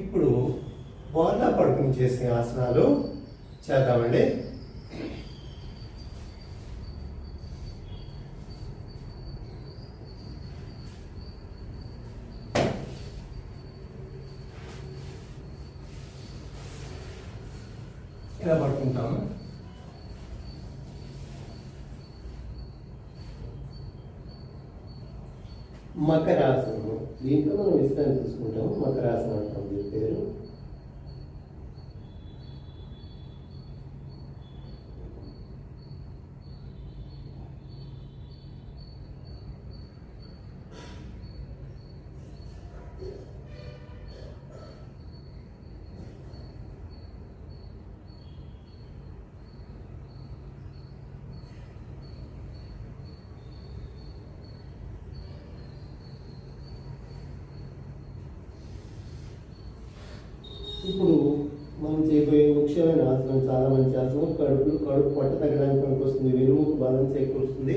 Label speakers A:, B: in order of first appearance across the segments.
A: ఇప్పుడు బోర్లా పడుకుని చేసే ఆసనాలు చేద్దామండి. ఇలా పడుకుంటాము? మకరాసనము. దీంట్లో మనం విశ్రాంతి తీసుకుంటాము మకరాసనం అంటాం దీని పేరు ఇప్పుడు మనం చేయబోయే ముఖ్యమైన ఆసనం చాలా మంచి ఆసనం. కడుపు కడుపు పొట్ట తగ్గడానికి పనికొస్తుంది. వెనుముకు బలం చేకూరుస్తుంది.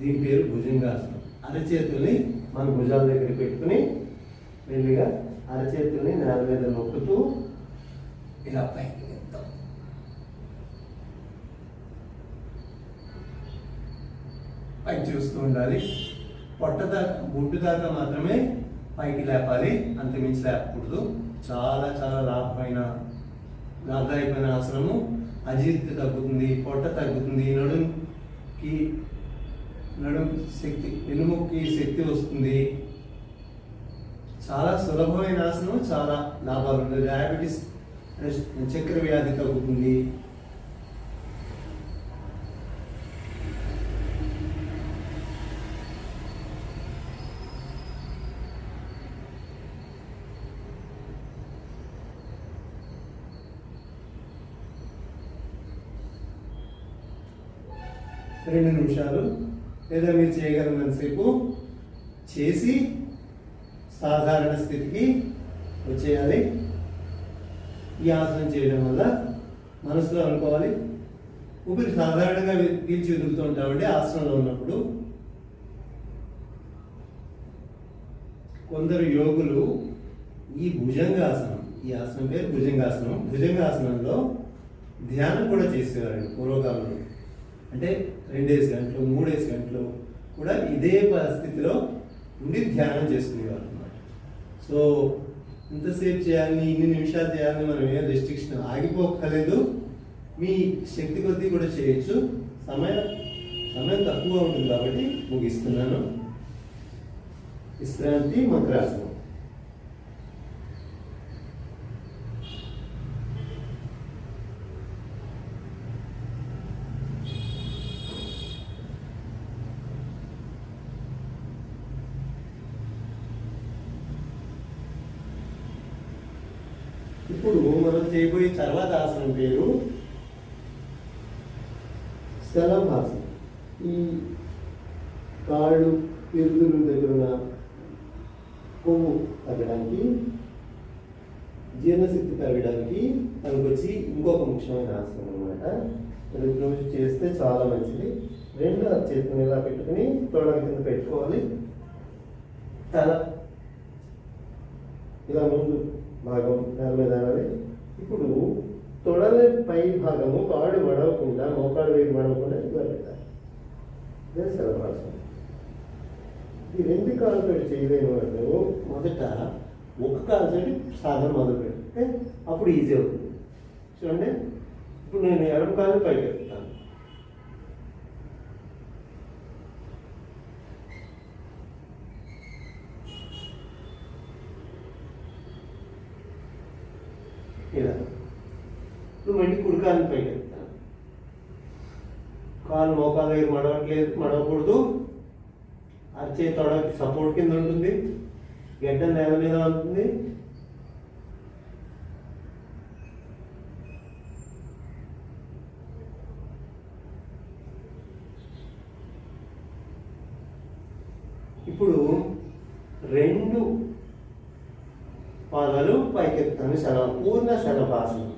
A: దీని పేరు భుజంగాసనం. అరచేతుల్ని మన భుజాల దగ్గర పెట్టుకుని మెల్లిగా అరచేతుల్ని నేల మీద నొక్కుతూ ఇలా పైకి ఎత్తాం పైకి చూస్తూ ఉండాలి. పొట్ట దాకా బొడ్డు దాకా మాత్రమే పైకి లేపాలి అంతమించి లేపకూడదు. చాలా చాలా లాభమైన లాభదాయకమైన ఆసనము అజీర్తి తగ్గుతుంది పొట్ట తగ్గుతుంది నడుంకి నడుం శక్తి వెనుముక్కి శక్తి వస్తుంది. చాలా సులభమైన ఆసనం చాలా లాభాలు ఉన్నాయి. డయాబెటీస్ చక్కెర వ్యాధి తగ్గుతుంది. రెండు నిమిషాలు. లేదా మీరు చేయగలిగినంతసేపు చేసి సాధారణ స్థితికి వచ్చేయాలి. ఈ ఆసనం చేయడం వల్ల మనసులో అనుకోవాలి. ఊపిరి సాధారణంగా పీల్చి వదులుతూ ఉంటామండి ఆసనంలో ఉన్నప్పుడు. కొందరు యోగులు ఈ భుజంగాసనం ఈ ఆసనం పేరు భుజంగాసనం. భుజంగాసనంలో ధ్యానం కూడా చేసేవారండి పూర్వకాలంలో. అంటే రెండేసి గంటలు మూడేసి గంటలు కూడా ఇదే పరిస్థితిలో ఉండి ధ్యానం చేసుకునేవారు అనమాట సో ఇంతసేపు చేయాలని ఇన్ని నిమిషాలు చేయాలని మనం ఏం రెస్ట్రిక్షన్ ఆగిపోక్కర్లేదు. మీ శక్తి కొద్దీ కూడా చేయొచ్చు. సమయం సమయం తక్కువ ఉంటుంది కాబట్టి ముగిస్తున్నాను. విశ్రాంతి మకరాసనం ఇప్పుడు మనం చేయబోయే తర్వాత ఆసనం పేరు శలభాసనం ఈ కాళ్ళు పెరుగులు దగ్గర ఉన్న కొవ్వు తగ్గడానికి జీర్ణశక్తి పెరగడానికి పనికొచ్చి ఇంకొక ముఖ్యమైన ఆసనం అనమాట రోజు చేస్తే చాలా మంచిది. రెండు చేతులు ఇలా పెట్టుకుని తొడల కింద పెట్టుకోవాలి. తల. ఇలా ముందు భాగం నేల మీద ఆడాలి ఇప్పుడు తొడల పై భాగము కాడు మడవకుండా మోకాడు వేడి మడవకుండా ఇలా పెట్టాలి. ఇదే శలభాసనం ఈ రెండు కాళ్ళతో చేయలేని వాళ్ళు మొదట ఒక కాలుతో సాధన మొదలు పెడితే అప్పుడు ఈజీ అవుతుంది. చూడండి. ఇప్పుడు నేను ఎడమ కాలు పైకి వెళ్తాను ఇలా ఇప్పుడు మళ్ళీ కుడికాలు పైకి ఎత్తాను కాలు మోకాలు దగ్గర మడవట్లేదు మడవకూడదు. అరిచే తొడ సపోర్ట్ కింద ఉంటుంది. గడ్డ నేల మీద ఉంటుంది. ఇప్పుడు రెండు పాదాలు పైకెత్తాను శల పూర్ణ శలభాసనం